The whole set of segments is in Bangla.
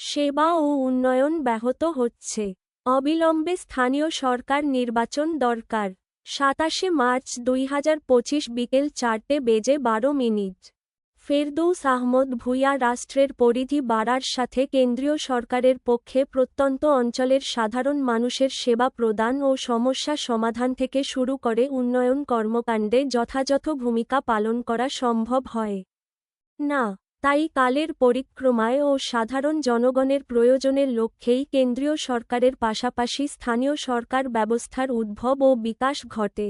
সেবা ও উন্নয়ন ব্যাহত হচ্ছে। অবিলম্বে স্থানীয় সরকার নির্বাচন দরকার। সাতাশে মার্চ দুই হাজার পঁচিশ বিকেল চারটে বেজে বারো মিনিট। ফেরদৌস আহমদ ভূঁইয়া রাষ্ট্রের পরিধি বাড়ার সাথে কেন্দ্রীয় সরকারের পক্ষে প্রত্যন্ত অঞ্চলের সাধারণ মানুষের সেবা প্রদান ও সমস্যা সমাধান থেকে শুরু করে উন্নয়ন কর্মকাণ্ডে যথাযথ ভূমিকা পালন করা সম্ভব হয়। না তাই কালের পরিক্রমায় ও সাধারণ জনগণের প্রয়োজনের লক্ষ্যেই কেন্দ্রীয় সরকারের পাশাপাশি স্থানীয় সরকার ব্যবস্থার উদ্ভব ও বিকাশ ঘটে।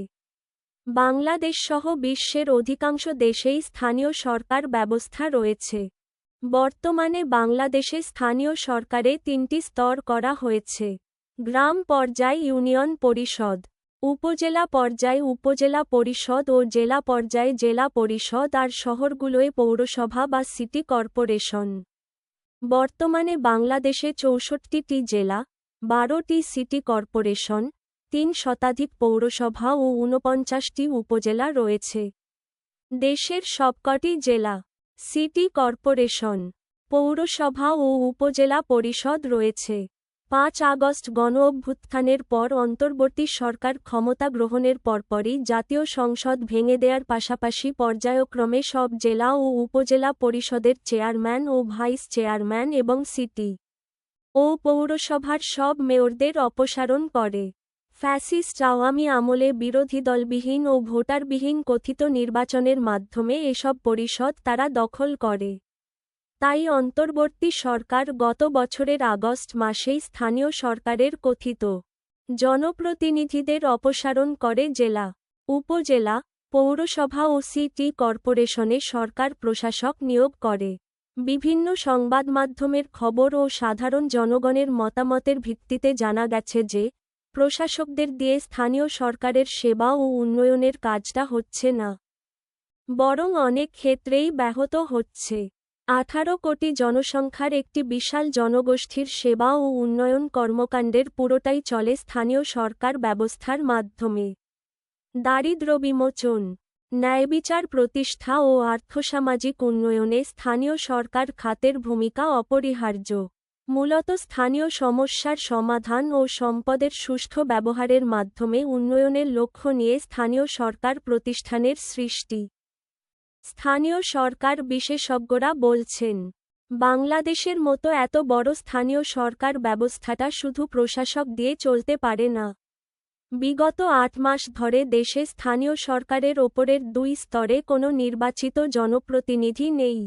বাংলাদেশসহ বিশ্বের অধিকাংশ দেশেই স্থানীয় সরকার ব্যবস্থা রয়েছে। বর্তমানে বাংলাদেশে স্থানীয় সরকারে তিনটি স্তর করা হয়েছে। গ্রাম পর্যায় ইউনিয়ন পরিষদ। উপজেলা পর্যায়ে উপজেলা পরিষদ ও জেলা পর্যায়ে জেলা পরিষদ আর শহরগুলোয় পৌরসভা বা সিটি কর্পোরেশন। বর্তমানে বাংলাদেশে চৌষট্টিটি জেলা, বারোটি সিটি কর্পোরেশন, তিন শতাধিক পৌরসভা ও ঊনপঞ্চাশটি উপজেলা রয়েছে। দেশের সবকটি জেলা, সিটি কর্পোরেশন, পৌরসভা ও উপজেলা পরিষদ রয়েছে। পাঁচ আগস্ট গণ অভ্যুত্থানের পর অন্তর্বর্তী সরকার ক্ষমতা গ্রহণের পরপরই জাতীয় সংসদ ভেঙে দেয়ার পাশাপাশি পর্যায়ক্রমে সব জেলা ও উপজেলা পরিষদের চেয়ারম্যান ও ভাইস চেয়ারম্যান এবং সিটি ও পৌরসভার সব মেয়রদের অপসারণ করে। ফ্যাসিস্ট আওয়ামী আমলে বিরোধী দলবিহীন ও ভোটারবিহীন কথিত নির্বাচনের মাধ্যমে এসব পরিষদ তারা দখল করে। তাই অন্তর্বর্তী সরকার গত বছরের আগস্ট মাসেই স্থানীয় সরকারের কথিত জনপ্রতিনিধিদের অপসারণ করে জেলা, উপজেলা, পৌরসভা ও সিটি কর্পোরেশনে সরকার প্রশাসক নিয়োগ করে। বিভিন্ন সংবাদমাধ্যমের খবর ও সাধারণ জনগণের মতামতের ভিত্তিতে জানা গেছে যে, প্রশাসকদের দিয়ে স্থানীয় সরকারের সেবা ও উন্নয়নের কাজটা হচ্ছে না। বরং অনেক ক্ষেত্রেই ব্যাহত হচ্ছে। আঠারো কোটি জনসংখ্যার একটি বিশাল জনগোষ্ঠীর সেবা ও উন্নয়ন কর্মকাণ্ডের পুরোটাই চলে স্থানীয় সরকার ব্যবস্থার মাধ্যমে। দারিদ্র বিমোচন ন্যায়বিচার প্রতিষ্ঠা ও আর্থসামাজিক উন্নয়নে স্থানীয় সরকার খাতের ভূমিকা অপরিহার্য। মূলত স্থানীয় সমস্যার সমাধান ও সম্পদের সুষ্ঠু ব্যবহারের মাধ্যমে উন্নয়নের লক্ষ্য নিয়ে স্থানীয় সরকার প্রতিষ্ঠানের সৃষ্টি। স্থানীয় সরকার বিশেষজ্ঞরা বলছেন, বাংলাদেশের মতো এত বড় স্থানীয় সরকার ব্যবস্থাটা শুধু প্রশাসক দিয়ে চলতে পারে না। বিগত আট মাস ধরে দেশে স্থানীয় সরকারের ওপরের দুই স্তরে কোনো নির্বাচিত জনপ্রতিনিধি নেই।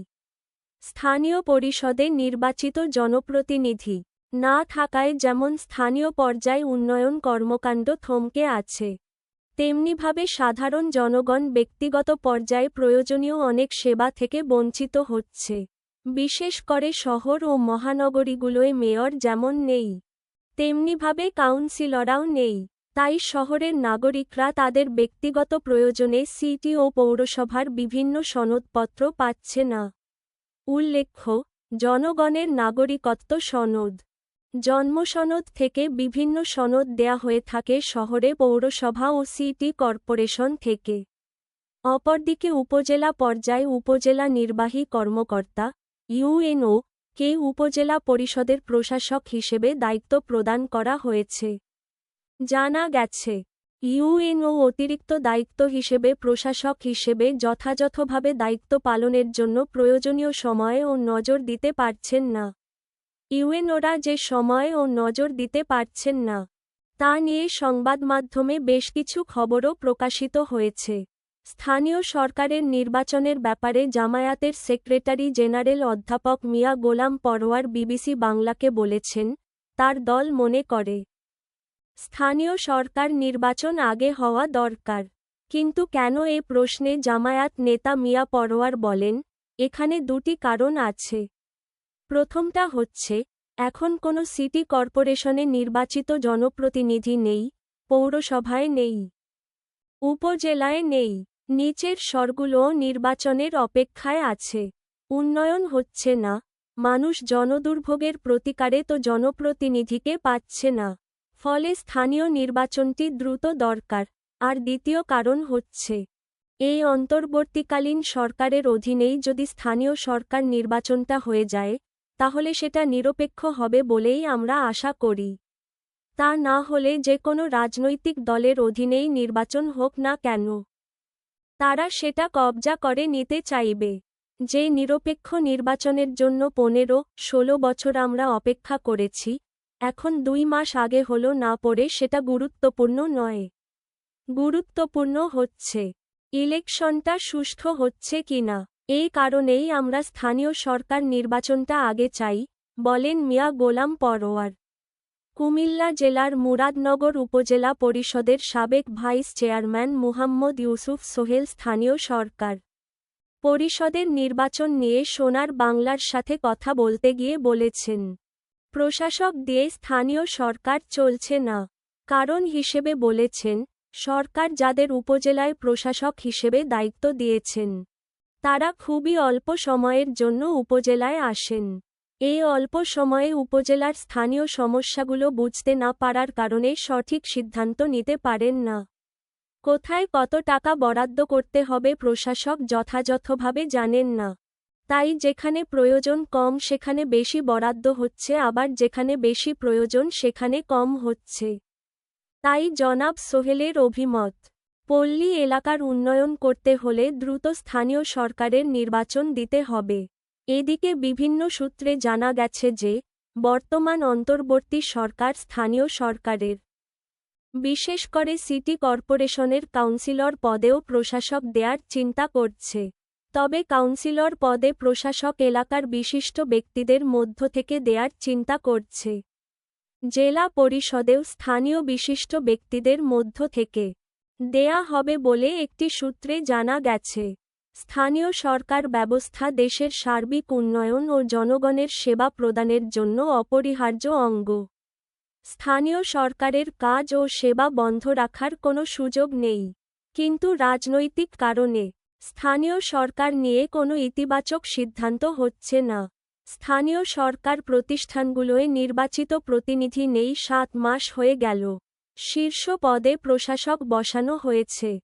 স্থানীয় পরিষদে নির্বাচিত জনপ্রতিনিধি না থাকায় যেমন স্থানীয় পর্যায়ে উন্নয়ন কর্মকাণ্ড থমকে আছে। তেমনিভাবে সাধারণ জনগণ ব্যক্তিগত পর্যায়ে প্রয়োজনীয় অনেক সেবা থেকে বঞ্চিত হচ্ছে। বিশেষ করে শহর ও মহানগরীগুলোয় মেয়র যেমন নেই, তেমনিভাবে কাউন্সিলরাও নেই। তাই শহরের নাগরিকরা তাদের ব্যক্তিগত প্রয়োজনে সিটি ও পৌরসভার বিভিন্ন সনদপত্র পাচ্ছে না। উল্লেখ্য, জনগণের নাগরিকত্ব সনদ। জন্মসনদ থেকে বিভিন্ন সনদ দেয়া হয়ে থাকে শহরে পৌরসভা ও সিটি কর্পোরেশন থেকে। অপরদিকে উপজেলা পর্যায়ে উপজেলা নির্বাহী কর্মকর্তা ইউএনও কে উপজেলা পরিষদের প্রশাসক হিসেবে দায়িত্ব প্রদান করা হয়েছে। জানা গেছে ইউএনও অতিরিক্ত দায়িত্ব হিসেবে প্রশাসক হিসেবে যথাযথভাবে দায়িত্ব পালনের জন্য প্রয়োজনীয় সময়ে ও নজর দিতে পারছেন না। ইউএনওরা যে সময় ও নজর দিতে পারছেন না, তা নিয়ে সংবাদমাধ্যমে বেশ কিছু খবরও প্রকাশিত হয়েছে। স্থানীয় সরকারের নির্বাচনের ব্যাপারে জামায়াতের সেক্রেটারি জেনারেল অধ্যাপক মিয়া গোলাম পরোয়ার বিবিসি বাংলাকে বলেছেন, তার দল মনে করে, স্থানীয় সরকার নির্বাচন আগে হওয়া দরকার। কিন্তু কেন এ প্রশ্নে জামায়াত নেতা মিয়া পরোয়ার বলেন, এখানে দুটি কারণ আছে। প্রথমটা হচ্ছে এখন কোনো সিটি কর্পোরেশনে নির্বাচিত জনপ্রতিনিধি নেই, পৌরসভায় নেই, উপজেলায় নেই, নিচের স্বরগুলোও নির্বাচনের অপেক্ষায় আছে, উন্নয়ন হচ্ছে না, মানুষ জনদুর্ভোগের প্রতিকারে তো জনপ্রতিনিধিকে পাচ্ছে না, ফলে স্থানীয় নির্বাচনটি দ্রুত দরকার, আর দ্বিতীয় কারণ হচ্ছে, এই অন্তর্বর্তীকালীন সরকারের অধীনেই যদি স্থানীয় সরকার নির্বাচনটা হয়ে যায় তাহলে সেটা নিরপেক্ষ হবে বলেই আমরা আশা করি। তা না হলে যে কোনো রাজনৈতিক দলের অধীনেই নির্বাচন হোক না কেন। তারা সেটা কবজা করে নিতে চাইবে। যে নিরপেক্ষ নির্বাচনের জন্য পনেরো, ষোলো বছর আমরা অপেক্ষা করেছি, এখন দুই মাস আগে হলো না পড়ে সেটা গুরুত্বপূর্ণ নয়। গুরুত্বপূর্ণ হচ্ছে। ইলেকশনটা সুষ্ঠু হচ্ছে কিনা? এই কারণেই আমরা স্থানীয় সরকার নির্বাচনটা আগে চাই, বলেন মিয়া গোলাম পরোয়ার। কুমিল্লা জেলার মুরাদনগর উপজেলা পরিষদের সাবেক ভাইস চেয়ারম্যান মুহাম্মদ ইউসুফ সোহেল স্থানীয় সরকার। পরিষদের নির্বাচন নিয়ে সোনার বাংলার সাথে কথা বলতে গিয়ে বলেছেন, প্রশাসক দিয়ে স্থানীয় সরকার চলছে না। কারণ হিসেবে বলেছেন, সরকার যাদের উপজেলায় প্রশাসক হিসেবে দায়িত্ব দিয়েছেন। তারা খুবই অল্প সময়ের জন্য উপজেলায় আসেন। এই অল্প সময়ে উপজেলার স্থানীয় সমস্যাগুলো বুঝতে না পারার কারণে সঠিক সিদ্ধান্ত নিতে পারেন না। কোথায় কত টাকা বরাদ্দ করতে হবে প্রশাসক যথাযথভাবে জানেন না। তাই যেখানে প্রয়োজন কম সেখানে বেশি বরাদ্দ হচ্ছে, আবার যেখানে বেশি প্রয়োজন সেখানে কম হচ্ছে। তাই জনাব সোহেলের অভিমত। পল্লী এলাকার উন্নয়ন করতে হলে দ্রুত স্থানীয় সরকারের নির্বাচন দিতে হবে। এদিকে বিভিন্ন সূত্রে জানা গেছে যে, বর্তমান অন্তর্বর্তী সরকার স্থানীয় সরকারের। বিশেষ করে সিটি কর্পোরেশনের কাউন্সিলর পদেও প্রশাসক দেয়ার চিন্তা করছে। তবে কাউন্সিলর পদে প্রশাসক এলাকার বিশিষ্ট ব্যক্তিদের মধ্য থেকে দেয়ার চিন্তা করছে। জেলা পরিষদেও স্থানীয় বিশিষ্ট ব্যক্তিদের মধ্য থেকে দেয়া হবে বলে একটি সূত্রে জানা গেছে। স্থানীয় সরকার ব্যবস্থা দেশের সার্বিক উন্নয়ন ও জনগণের সেবা প্রদানের জন্য অপরিহার্য অঙ্গ। স্থানীয় সরকারের কাজ ও সেবা বন্ধ রাখার কোনো সুযোগ নেই। কিন্তু রাজনৈতিক কারণে স্থানীয় সরকার নিয়ে কোনো ইতিবাচক সিদ্ধান্ত হচ্ছে না। স্থানীয় সরকার প্রতিষ্ঠানগুলোয় নির্বাচিত প্রতিনিধি নেই সাত মাস হয়ে গেল। শীর্ষ পদে প্রশাসক বসানো হয়েছে।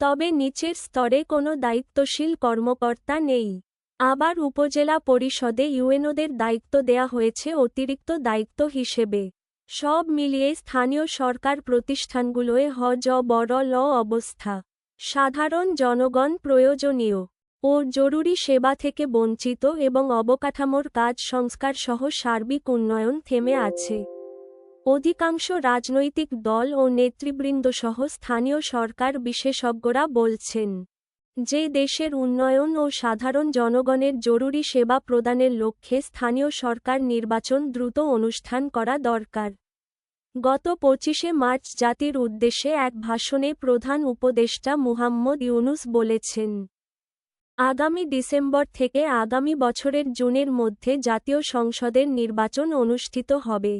তবে নিচের স্তরে কোনো দায়িত্বশীল কর্মকর্তা নেই। আবার উপজেলা পরিষদে ইউএনওদের দায়িত্ব দেয়া হয়েছে অতিরিক্ত দায়িত্ব হিসেবে। সব মিলিয়ে স্থানীয় সরকার প্রতিষ্ঠানগুলোয় হ জ বড় ল অবস্থা। সাধারণ জনগণ প্রয়োজনীয়। ও জরুরি সেবা থেকে বঞ্চিত এবং অবকাঠামোর কাজ সংস্কার সহ সার্বিক উন্নয়ন থেমে আছে। অধিকাংশ রাজনৈতিক দল ও নেতৃবৃন্দসহ স্থানীয় সরকার বিশেষজ্ঞরা বলছেন যে দেশের উন্নয়ন ও সাধারণ জনগণের জরুরি সেবা প্রদানের লক্ষ্যে স্থানীয় সরকার নির্বাচন দ্রুত অনুষ্ঠান করা দরকার। গত পঁচিশে মার্চ জাতির উদ্দেশ্যে এক ভাষণে প্রধান উপদেষ্টা মুহাম্মদ ইউনুস বলেছেন, আগামী ডিসেম্বর থেকে আগামী বছরের জুনের মধ্যে জাতীয় সংসদের নির্বাচন অনুষ্ঠিত হবে।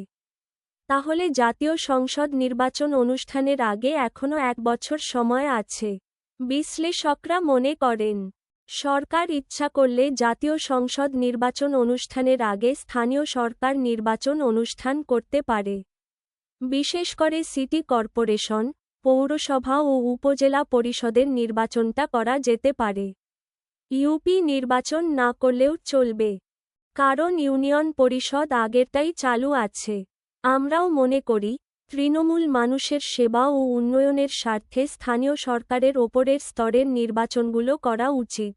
তাহলে জাতীয় সংসদ নির্বাচন অনুষ্ঠানের আগে এখনও এক বছর সময় আছে। বিশ্লেষকরা মনে করেন, সরকার ইচ্ছা করলে জাতীয় সংসদ নির্বাচন অনুষ্ঠানের আগে স্থানীয় সরকার নির্বাচন অনুষ্ঠান করতে পারে। বিশেষ করে সিটি কর্পোরেশন, পৌরসভা ও উপজেলা পরিষদের নির্বাচনটা করা যেতে পারে। ইউপি নির্বাচন না করলেও চলবে। কারণ ইউনিয়ন পরিষদ আগেরটাই চালু আছে। আমরাও মনে করি, তৃণমূল মানুষের সেবা ও উন্নয়নের স্বার্থে স্থানীয় সরকারের ওপরের স্তরের নির্বাচনগুলো করা উচিত।